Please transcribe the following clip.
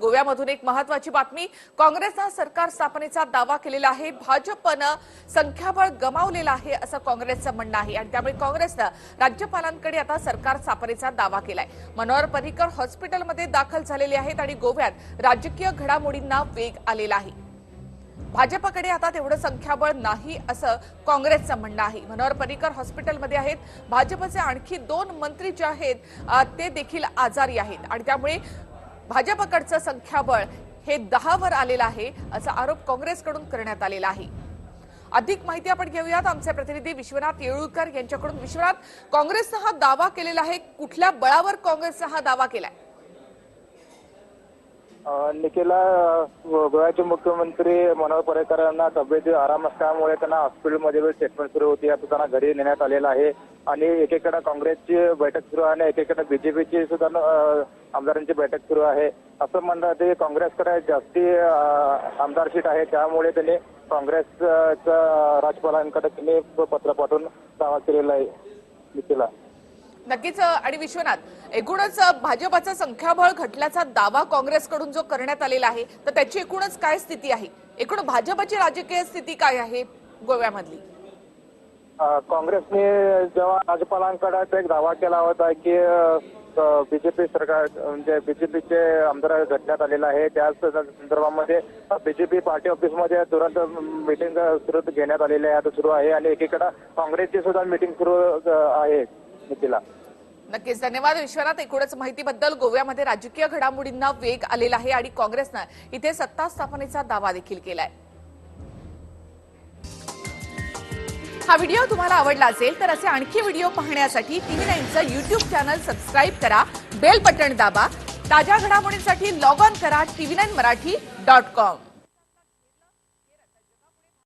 गोव्यामधून एक महत्वाची बातमी. काँग्रेसनं सरकार स्थापनेचा दावा केलेला आहे. भाजपनं संख्याबळ गमावलेलं आहे असं काँग्रेसचं म्हणणं आहे. आणि त्यामुळे काँग्रेसनं राज्यपालांकडे आता सरकार स्थापनेचा दावा केलाय. मनोहर पर्रिकर हॉस्पिटलमध्ये दाखल झालेले आहेत आणि गोव्यात राजकीय घडामोडींना वेग आलेला आहे. भाजपकडे आता तेवढं संख्याबळ नाही असं काँग्रेसचं म्हणणं आहे. मनोहर पर्रिकर हॉस्पिटलमध्ये आहेत. भाजपचे आणखी दोन मंत्री जे आहेत ते देखील आजारी आहेत. आणि त्यामुळे भाजपकडचं संख्याबळ हे दहावर आलेलं आहे असा आरोप काँग्रेसकडून करण्यात आलेला आहे. अधिक माहिती आपण घेऊयात. आमचे प्रतिनिधी विश्वनाथ येळूरकर यांच्याकडून. विश्वनाथ काँग्रेसनं हा दावा केलेला आहे. कुठल्या बळावर काँग्रेसनं हा दावा केलाय? निकेला गोव्याचे मुख्यमंत्री मनोहर पर्रिकर यांना तब्येती आराम असल्यामुळे त्यांना हॉस्पिटलमध्ये ट्रीटमेंट सुरू होती. आता त्यांना घरी नेण्यात आलेलं आहे. आणि एकेकडे काँग्रेसची बैठक सुरू आहे आणि एकेकडे बीजेपीची सुद्धा आमदारांची बैठक सुरू आहे. असं म्हणतात ते काँग्रेसकडे जास्ती आमदार सीट आहे. त्यामुळे त्यांनी काँग्रेसच्या राज्यपालांकडे त्यांनी पत्र पाठवून दावा केलेला आहे निकेला नक्कीच आणि विश्वनाथ एकूणच अ, भाजपाचा संख्याबळ घटल्याचा दावा काँग्रेसकडून जो करण्यात आलेला आहे तर त्याची एकूणच काय स्थिती आहे? एकूण भाजपची राजकीय स्थिती काय आहे गोव्यामधली? काँग्रेसने जेव्हा राज्यपालांकडे एक दावा केला होता की बीजेपी सरकार म्हणजे बीजेपीचे आमदार घटण्यात आलेला आहे त्या संदर्भामध्ये बीजेपी पार्टी ऑफिसमध्ये तुरंत मिटिंग सुरू घेण्यात आलेली आहे आता सुरू आहे आणि एकीकडे काँग्रेसची सुद्धा मिटिंग सुरू आहे. प्रयत्न केला. नक्कीच. धन्यवाद विश्वनाथ. एकूणच माहितीबद्दल गोव्यामध्ये राजकीय घडामोडींना वेग आलेला आहे आणि काँग्रेसनं इथे सत्ता स्थापनेचा दावा देखील केलाय. हा व्हिडिओ तुम्हाला आवडला असेल तर असे आणखी व्हिडिओ पाहण्यासाठी टीव्ही नाईनचं युट्यूब चॅनल सबस्क्राईब करा बेल बटन दाबा ताज्या घडामोडींसाठी लॉग ऑन करा TV nine Marathi dot com.